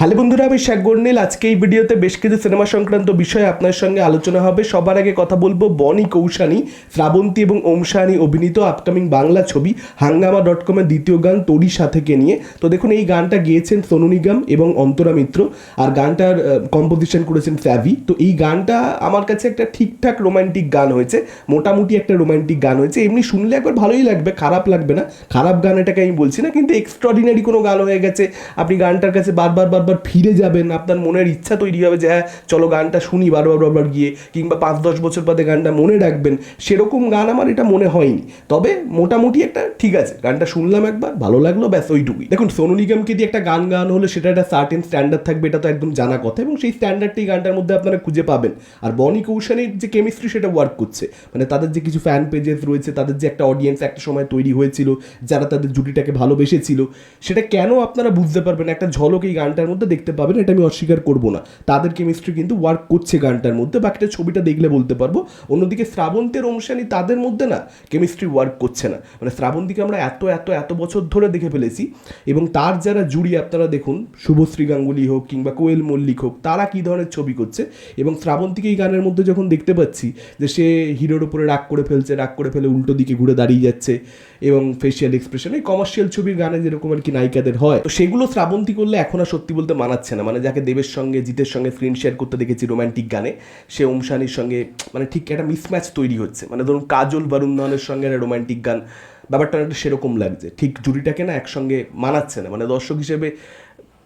Hello বন্ধুরা, আমি শেখ গর্নিল আজকে এই ভিডিওতে বেশ কিছু সিনেমা সংক্রান্ত বিষয়ে আপনার সঙ্গে আলোচনা হবে। সবার আগে কথা বলব বনি কৌশানী, শ্রাবন্তী এবং ওম অভিনীত আপকামিং বাংলা ছবি হাঙ্গামা ডট কমের দ্বিতীয় গান তোরই সাথেকে নিয়ে। তো দেখুন, এই গানটা গেয়েছেন সোনু নিগম এবং অন্তরা মিত্র আর গানটার কম্পোজিশন করেছেন স্যাভি তো এই গানটা আমার কাছে একটা ঠিকঠাক রোমান্টিক গান হয়েছে, মোটামুটি একটা রোমান্টিক গান হয়েছে। এমনি শুনলে একবার ভালোই লাগবে, খারাপ লাগবে না। খারাপ গান এটাকে আমি বলছি না, কিন্তু এক্সট্রাঅর্ডিনারি কোনো গান হয়ে গেছে। আপনি গানটার কাছে বারবার বারবার ফিরে যাবেন, আপনার মনের ইচ্ছা তৈরি হবে যে হ্যাঁ চলো গানটা শুনি বারবার বারবার গিয়ে, কিংবা পাঁচ, দশ বছর বাদে গানটা মনে রাখবেন। সেরকম গান আমার এটা মনে হয়নি। তবে মোটামুটি একটা ঠিক আছে, গানটা শুনলাম একবার, ভালো লাগল, ব্যাস ওইটুকুই। দেখুন, সোনু নিগমকে দিয়ে একটা গান গান হলে সেটা একটা সার্টেন স্ট্যান্ডার্ড থাকবে, এটা তো একদম জানা কথা, এবং সেই স্ট্যান্ডার্ডটি গানটার মধ্যে আপনারা খুঁজে পাবেন। আর বনি কৌশানীর যে কেমিস্ট্রি সেটা ওয়ার্ক করছে। মানে তাদের যে কিছু ফ্যান পেজেস রয়েছে, তাদের যে একটা অডিয়েন্স একটা সময় তৈরি হয়েছিল, যারা তাদের জুটিটাকে ভালোবেসেছিল, সেটা কেন আপনারা বুঝতে পারবেন একটা ঝলক এই গানটার মধ্যে দেখতে পাবেন, এটা আমি অস্বীকার করব না। তাদের কেমিস্ট্রি কিন্তু ওয়ার্ক করছে গানটার মধ্যে, বাকিটা ছবিটা দেখলে বলতে পারব। অন্যদিকে শ্রাবন্তের অংশানি তাদের মধ্যে না কেমিস্ট্রি ওয়ার্ক করছে না। মানে শ্রাবন্তীকে আমরা এত এত এত বছর ধরে দেখে ফেলেছি। এবং তার যারা জুড়ি, আপনারা দেখুন, শুভশ্রী গাঙ্গুলি হোক কিংবা কোয়েল মল্লিক হোক, তারা কী ধরনের ছবি করছে? এবং শ্রাবন্তীকে এই গানের মধ্যে যখন দেখতে পাচ্ছি যে সে হিরোর উপরে রাগ করে ফেলছে, রাগ করে ফেলে উল্টো দিকে ঘুরে দাঁড়িয়ে যাচ্ছে এবং ফেসিয়াল এক্সপ্রেশন এই কমার্শিয়াল ছবির গানে যেরকম আর কি নায়িকাদের হয়, তো সেগুলো শ্রাবন্তী করলে এখন আর সত্যি বলতে মানাচ্ছে না। মানে যাকে দেবের সঙ্গে, জিতের সঙ্গে স্ক্রিন শেয়ার করতে দেখেছি রোম্যান্টিক গানে, সে ওমশানির সঙ্গে মানে ঠিক একটা মিসম্যাচ তৈরি হচ্ছে। মানে ধরুন কাজল বরুণ ধনের সঙ্গে একটা রোম্যান্টিক গান, ব্যাপারটা সেরকম লাগছে। ঠিক জুড়িটাকে না একসঙ্গে মানাচ্ছে না। মানে দর্শক হিসেবে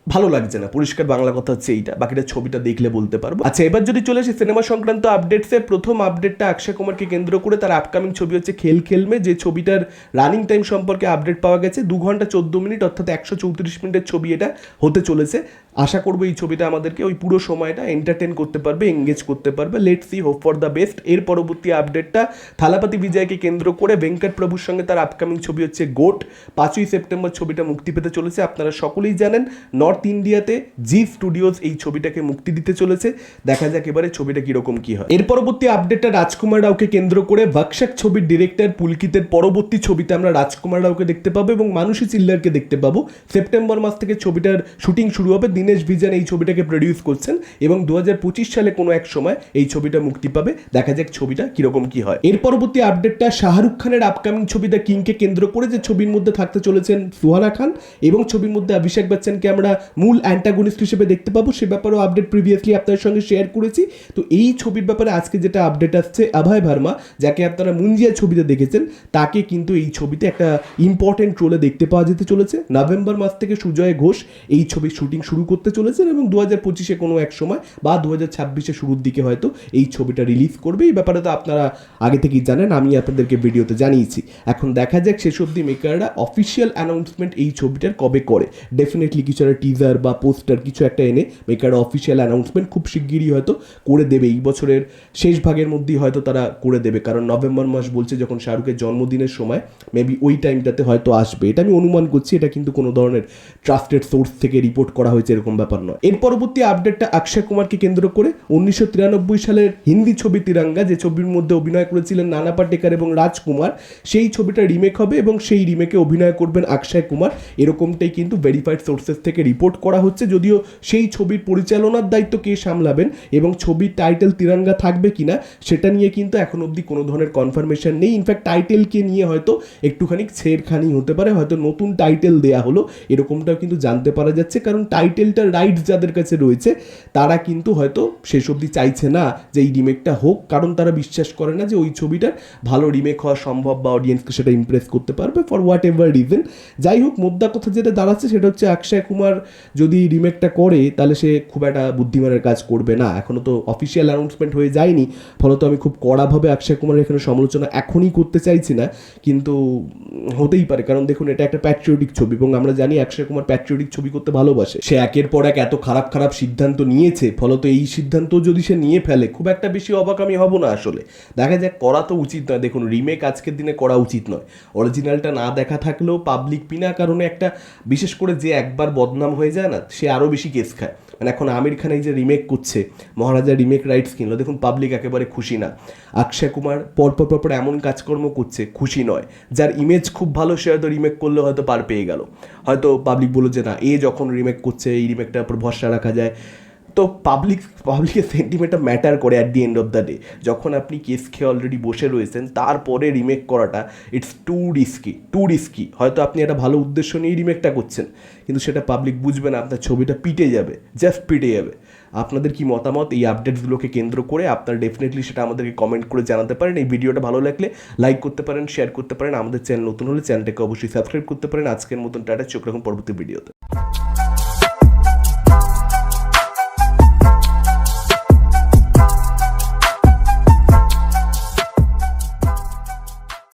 ভালো লাগছে না। পরিষ্কার বাংলা কথা হচ্ছে এইটা। বাকিটা ছবিটা দেখলে বলতে পারব। আচ্ছা এবার যদি চলে আসি সিনেমা সংক্রান্ত আপডেটসের প্রথম আপডেটটা অক্ষয় কুমারকে কেন্দ্র করে তার আপকামিং ছবি হচ্ছে খেল খেলমে। যে ছবিটার রানিং টাইম সম্পর্কে আপডেট পাওয়া গেছে। দু ঘণ্টা চোদ্দ মিনিট, অর্থাৎ একশো চৌত্রিশ মিনিটের ছবি এটা হতে চলেছে। আশা করব এই ছবিটা আমাদেরকে ওই পুরো সময়টা এন্টারটেন করতে পারবে এঙ্গেজ করতে পারবে। Let see hope for the best এর পরবর্তী আপডেটটা থালাপাতি বিজয়কে কেন্দ্র করে ভেঙ্কট প্রভুর সঙ্গে তার আপকামিং ছবি হচ্ছে গোট পাঁচই সেপ্টেম্বর ছবিটা মুক্তি পেতে চলেছে, আপনারা সকলেই জানেন। নর্থ ইন্ডিয়াতে জি স্টুডিওস এই ছবিটাকে মুক্তি দিতে চলেছে। দেখা যাক এবারে ছবিটা কীরকম কি হয়। এর পরবর্তী আপডেটটা রাজকুমার রাওকে কেন্দ্র করে বাকশাক ছবির ডিরেক্টর পুলকিতের পরবর্তী ছবিতে আমরা রাজকুমার রাওকে দেখতে পাবো এবং মানুষী চিল্লারকে দেখতে পাবো। সেপ্টেম্বর মাস থেকে ছবিটার শুটিং শুরু হবে দীনেশ ভিজান এই ছবিটাকে প্রডিউস করছেন এবং দু হাজার পঁচিশ সালে কোনো এক সময় এই ছবিটা মুক্তি পাবে। দেখা যাক ছবিটা কীরকম কি হয়। এর পরবর্তী আপডেটটা শাহরুখ খানের আপকামিং ছবিটা কিংকে কেন্দ্র করে যে ছবির মধ্যে থাকতে চলেছেন সুহানা খান এবং ছবির মধ্যে অভিষেক বচ্চনকে আমরা মূল অ্যান্টাগনিস্ট হিসেবে দেখতে পাবো, সে ব্যাপারেও আপডেট প্রিভিয়াসলি আপনাদের সঙ্গে শেয়ার করেছি। তো এই ছবির ব্যাপারে আজকে যেটা আপডেট আসছে অভয় ভার্মা, যাকে আপনারা মুঞ্জিয়া ছবিতে দেখেছেন, তাকে কিন্তু এই ছবিতে একটা ইম্পর্টেন্ট রোলে দেখতে পাওয়া যেতে চলেছে। নভেম্বর মাস থেকে সুজয় ঘোষ এই ছবির শুটিং শুরু করতে চলেছেন এবং দু হাজার পঁচিশে কোনো এক সময় বা দু হাজার ছাব্বিশে শুরুর দিকে হয়তো এই ছবিটা রিলিজ করবে। এই ব্যাপারে তো আপনারা আগে থেকেই জানেন, আমি আপনাদেরকে ভিডিওতে জানিয়েছি। এখন দেখা যাক শেষ অব্দি মেকাররা অফিসিয়াল অ্যানাউন্সমেন্ট এই ছবিটার কবে করে। ডেফিনেটলি কিছু একটা টিজার বা পোস্টার কিছু একটা এনে মেকাররা অফিসিয়াল অ্যানাউন্সমেন্ট খুব শিগগিরই হয়তো করে দেবে। এই বছরের শেষ ভাগের মধ্যেই হয়তো তারা করে দেবে। কারণ নভেম্বর মাস বলছে যখন শাহরুখের জন্মদিনের সময় মেবি ওই টাইমটাতে হয়তো আসবে। এটা আমি অনুমান করছি, এটা কিন্তু কোনো ধরনের ট্রাস্টেড সোর্স থেকে রিপোর্ট করা হয়েছে এরকম ব্যাপার নয়। এর পরবর্তী আপডেটটা অক্ষয় কুমারকে কেন্দ্র করে উনিশশো তিরানব্বই সালের হিন্দি ছবি তিরঙ্গা যে ছবির মধ্যে অভিনয় করেছিলেন নানা পাটেকার এবং রাজকুমার সেই ছবিটা রিমেক হবে এবং সেই রিমেকে অভিনয় করবেন অক্ষয় কুমার। এরকমটাই কিন্তু ভেরিফাইড সোর্সেস থেকে রিপোর্ট করা হচ্ছে, যদিও সেই ছবির পরিচালনার দায়িত্ব কে সামলাবেন এবং ছবির টাইটেল তিরঙ্গা থাকবে কিনা, সেটা নিয়ে কিন্তু এখন অবধি কোনো ধরনের কনফার্মেশন নেই। ইনফ্যাক্ট টাইটেলকে নিয়ে হয়তো একটুখানি ছেড়খানি হতে পারে, হয়তো নতুন টাইটেল দেয়া হলো, এরকমটাও কিন্তু জানতে পারা যাচ্ছে। কারণ টাইটেলটার রাইটস যাদের কাছে রয়েছে, তারা কিন্তু হয়তো শেষ অবধি চাইছে না যে এই রিমেকটা হোক, কারণ তারা বিশ্বাস করে না যে ওই ছবিটার ভালো রিমেক হওয়া সম্ভব বা অডিয়েন্সকে সেটা ইমপ্রেস করতে পারবে ফর হোয়াট এভার রিজন যাই হোক, মোদ্দা কথা যেটা দাঁড়াচ্ছে সেটা হচ্ছে অক্ষয় কুমার যদি রিমেকটা করে, তাহলে সে খুব একটা বুদ্ধিমানের কাজ করবে না। এখনও তো অফিসিয়াল অ্যানাউন্সমেন্ট হয়ে যায়নি, ফলত আমি খুব কড়াভাবে অক্ষয় কুমারের এখানে সমালোচনা এখনই করতে চাইছি না, কিন্তু হতেই পারে। কারণ দেখুন, এটা একটা প্যাট্রিয়টিক ছবি এবং আমরা জানি অক্ষয় কুমার প্যাট্রিয়টিক ছবি করতে ভালোবাসে। সে একের পর এক এত খারাপ খারাপ সিদ্ধান্ত নিয়েছে, ফলত এই সিদ্ধান্ত যদি সে নিয়ে ফেলে, খুব একটা বেশি অবাক আমি হব না আসলে। দেখা যাক, করা তো উচিত নয়। দেখুন রিমেক আজকের দিনে করা উচিত নয়। অরিজিনালটা না দেখা থাকলেও পাবলিক বিনা কারণে একটা, বিশেষ করে যে একবার বদনাম হয়ে যায় না, সে আরও বেশি কেস খায়। মানে এখন আমির খান এই যে রিমেক করছে, মহারাজা রিমেক রাইটস কিনলো, দেখুন পাবলিক একেবারে খুশি না। অক্ষয় কুমার পরপর পরপর এমন কাজকর্ম করছে, খুশি নয়। যার ইমেজ খুব ভালো, সে হয়তো রিমেক করলে হয়তো পার পেয়ে গেল। হয়তো পাবলিক বলল যে না, এ যখন রিমেক করছে, এই রিমেকটার উপর ভরসা রাখা যায়। তো পাবলিক পাবলিকের সেন্টিমেন্টটা ম্যাটার করে at the end of the day যখন আপনি কেস খেয়ে অলরেডি বসে রয়েছেন, তারপরে রিমেক করাটা it's too risky too risky হয়তো আপনি একটা ভালো উদ্দেশ্য নিয়ে রিমেকটা করছেন, কিন্তু সেটা পাবলিক বুঝবে না, আপনার ছবিটা পিটে যাবে জাস্ট পিটে যাবে। আপনাদের কি মতামত? এই আপডেটসগুলোকে কেন্দ্র করে আপনারা ডেফিনেটলি সেটা আমাদেরকে কমেন্ট করে জানাতে পারেন। এই ভিডিওটা ভালো লাগলে লাইক করতে পারেন শেয়ার করতে পারেন। আমাদের চ্যানেল নতুন হলে চ্যানেলটাকে অবশ্যই সাবস্ক্রাইব করতে পারেন। আজকের মতন টাটা, চোখ রাখুন পরবর্তী ভিডিওতে